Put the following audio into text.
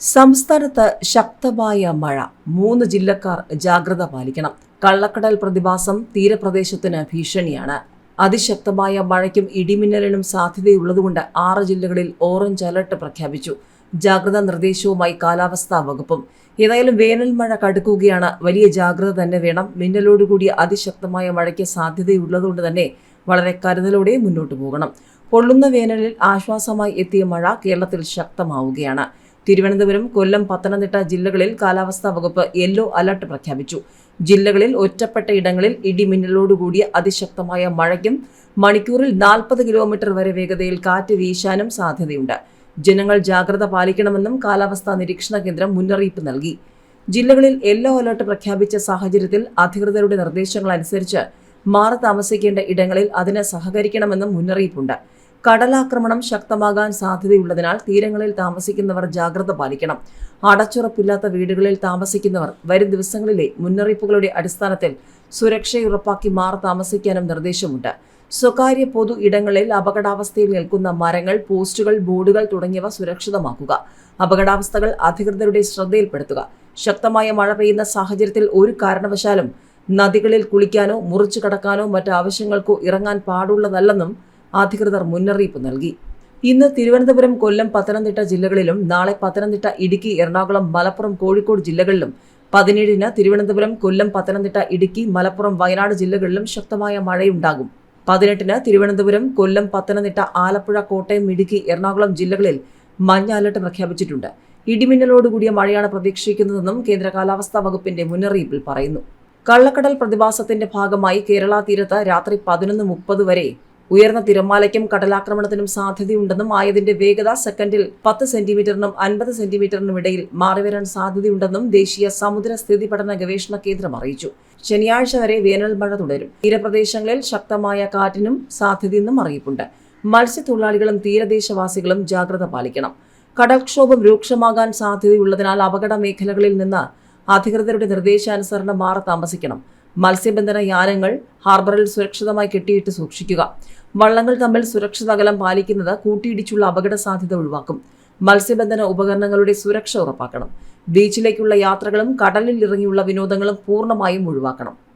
സംസ്ഥാനത്ത് ശക്തമായ മഴ. മൂന്ന് ജില്ലക്കാർ ജാഗ്രത പാലിക്കണം. കള്ളക്കടൽ പ്രതിഭാസം തീരപ്രദേശത്തിന് ഭീഷണിയാണ്. അതിശക്തമായ മഴയ്ക്കും ഇടിമിന്നലിനും സാധ്യതയുള്ളതുകൊണ്ട് ആറ് ജില്ലകളിൽ ഓറഞ്ച് അലർട്ട് പ്രഖ്യാപിച്ചു. ജാഗ്രതാ നിർദ്ദേശവുമായി കാലാവസ്ഥാ വകുപ്പും. ഏതായാലും വേനൽ മഴ കടുക്കുകയാണ്. വലിയ ജാഗ്രത തന്നെ വേണം. മിന്നലോടുകൂടിയ അതിശക്തമായ മഴയ്ക്ക് സാധ്യതയുള്ളതുകൊണ്ട് തന്നെ വളരെ കരുതലോടെ മുന്നോട്ട് പോകണം. പൊള്ളുന്ന വേനലിൽ ആശ്വാസമായി എത്തിയ മഴ കേരളത്തിൽ ശക്തമാവുകയാണ്. തിരുവനന്തപുരം കൊല്ലം പത്തനംതിട്ട ജില്ലകളിൽ കാലാവസ്ഥാ വകുപ്പ് യെല്ലോ അലർട്ട് പ്രഖ്യാപിച്ചു. ജില്ലകളിൽ ഒറ്റപ്പെട്ട ഇടങ്ങളിൽ ഇടിമിന്നലോടുകൂടിയ അതിശക്തമായ മഴയ്ക്കും മണിക്കൂറിൽ നാൽപ്പത് കിലോമീറ്റർ വരെ വേഗതയിൽ കാറ്റ് വീശാനും സാധ്യതയുണ്ട്. ജനങ്ങൾ ജാഗ്രത പാലിക്കണമെന്നും കാലാവസ്ഥാ നിരീക്ഷണ കേന്ദ്രം മുന്നറിയിപ്പ് നൽകി. ജില്ലകളിൽ യെല്ലോ അലർട്ട് പ്രഖ്യാപിച്ച സാഹചര്യത്തിൽ അധികൃതരുടെ നിർദ്ദേശങ്ങൾ അനുസരിച്ച് മാറി താമസിക്കേണ്ട ഇടങ്ങളിൽ അതിന് സഹകരിക്കണമെന്നും മുന്നറിയിപ്പുണ്ട്. കടലാക്രമണം ശക്തമാകാൻ സാധ്യതയുള്ളതിനാൽ തീരങ്ങളിൽ താമസിക്കുന്നവർ ജാഗ്രത പാലിക്കണം. അടച്ചുറപ്പില്ലാത്ത വീടുകളിൽ താമസിക്കുന്നവർ വരും ദിവസങ്ങളിലെ മുന്നറിയിപ്പുകളുടെ അടിസ്ഥാനത്തിൽ സുരക്ഷയുറപ്പാക്കി മാറി താമസിക്കാനും നിർദ്ദേശമുണ്ട്. സ്വകാര്യ പൊതു ഇടങ്ങളിൽ അപകടാവസ്ഥയിൽ നിൽക്കുന്ന മരങ്ങൾ പോസ്റ്റുകൾ ബോർഡുകൾ തുടങ്ങിയവ സുരക്ഷിതമാക്കുക. അപകടാവസ്ഥകൾ അധികൃതരുടെ ശ്രദ്ധയിൽപ്പെടുത്തുക. ശക്തമായ മഴ പെയ്യുന്ന സാഹചര്യത്തിൽ ഒരു കാരണവശാലും നദികളിൽ കുളിക്കാനോ മുറിച്ചു കടക്കാനോ മറ്റ് ആവശ്യങ്ങൾക്കോ ഇറങ്ങാൻ പാടുള്ളതല്ലെന്നും അധികൃതർ മുന്നറിയിപ്പ് നൽകി. ഇന്ന് തിരുവനന്തപുരം കൊല്ലം പത്തനംതിട്ട ജില്ലകളിലും നാളെ പത്തനംതിട്ട ഇടുക്കി എറണാകുളം മലപ്പുറം കോഴിക്കോട് ജില്ലകളിലും പതിനേഴിന് തിരുവനന്തപുരം കൊല്ലം പത്തനംതിട്ട ഇടുക്കി മലപ്പുറം വയനാട് ജില്ലകളിലും ശക്തമായ മഴയുണ്ടാകും. പതിനെട്ടിന് തിരുവനന്തപുരം കൊല്ലം പത്തനംതിട്ട ആലപ്പുഴ കോട്ടയം ഇടുക്കി എറണാകുളം ജില്ലകളിൽ മഞ്ഞ അലർട്ട് പ്രഖ്യാപിച്ചിട്ടുണ്ട്. ഇടിമിന്നലോടുകൂടിയ മഴയാണ് പ്രതീക്ഷിക്കുന്നതെന്നും കേന്ദ്ര കാലാവസ്ഥാ വകുപ്പിന്റെ മുന്നറിയിപ്പിൽ പറയുന്നു. കള്ളക്കടൽ പ്രതിഭാസത്തിന്റെ ഭാഗമായി കേരള തീരത്ത് രാത്രി പതിനൊന്ന് മുപ്പത് വരെ ഉയർന്ന തിരമാലയ്ക്കും കടലാക്രമണത്തിനും സാധ്യതയുണ്ടെന്നും ആയതിന്റെ വേഗത സെക്കൻഡിൽ പത്ത് സെന്റിമീറ്ററിനും അൻപത് സെന്റിമീറ്ററിനും ഇടയിൽ മാറിവരാൻ സാധ്യതയുണ്ടെന്നും ദേശീയ സമുദ്ര സ്ഥിതി പഠന ഗവേഷണ കേന്ദ്രം അറിയിച്ചു. ശനിയാഴ്ച വരെ വേനൽ മഴ തുടരും. തീരപ്രദേശങ്ങളിൽ ശക്തമായ കാറ്റിനും സാധ്യതയെന്നും അറിയിപ്പുണ്ട്. മത്സ്യത്തൊഴിലാളികളും തീരദേശവാസികളും ജാഗ്രത പാലിക്കണം. കടൽക്ഷോഭം രൂക്ഷമാകാൻ സാധ്യതയുള്ളതിനാൽ അപകട മേഖലകളിൽ നിന്ന് അധികൃതരുടെ നിർദ്ദേശാനുസരണം മാറി താമസിക്കണം. മത്സ്യബന്ധന യാനങ്ങൾ ഹാർബറിൽ സുരക്ഷിതമായി കെട്ടിയിട്ട് സൂക്ഷിക്കുക. വള്ളങ്ങൾ തമ്മിൽ സുരക്ഷിത അകലം പാലിക്കുന്നത് കൂട്ടിയിടിച്ചുള്ള അപകട സാധ്യത ഒഴിവാക്കും. മത്സ്യബന്ധന ഉപകരണങ്ങളുടെ സുരക്ഷ ഉറപ്പാക്കണം. ബീച്ചിലേക്കുള്ള യാത്രകളും കടലിൽ ഇറങ്ങിയുള്ള വിനോദങ്ങളും പൂർണമായും ഒഴിവാക്കണം.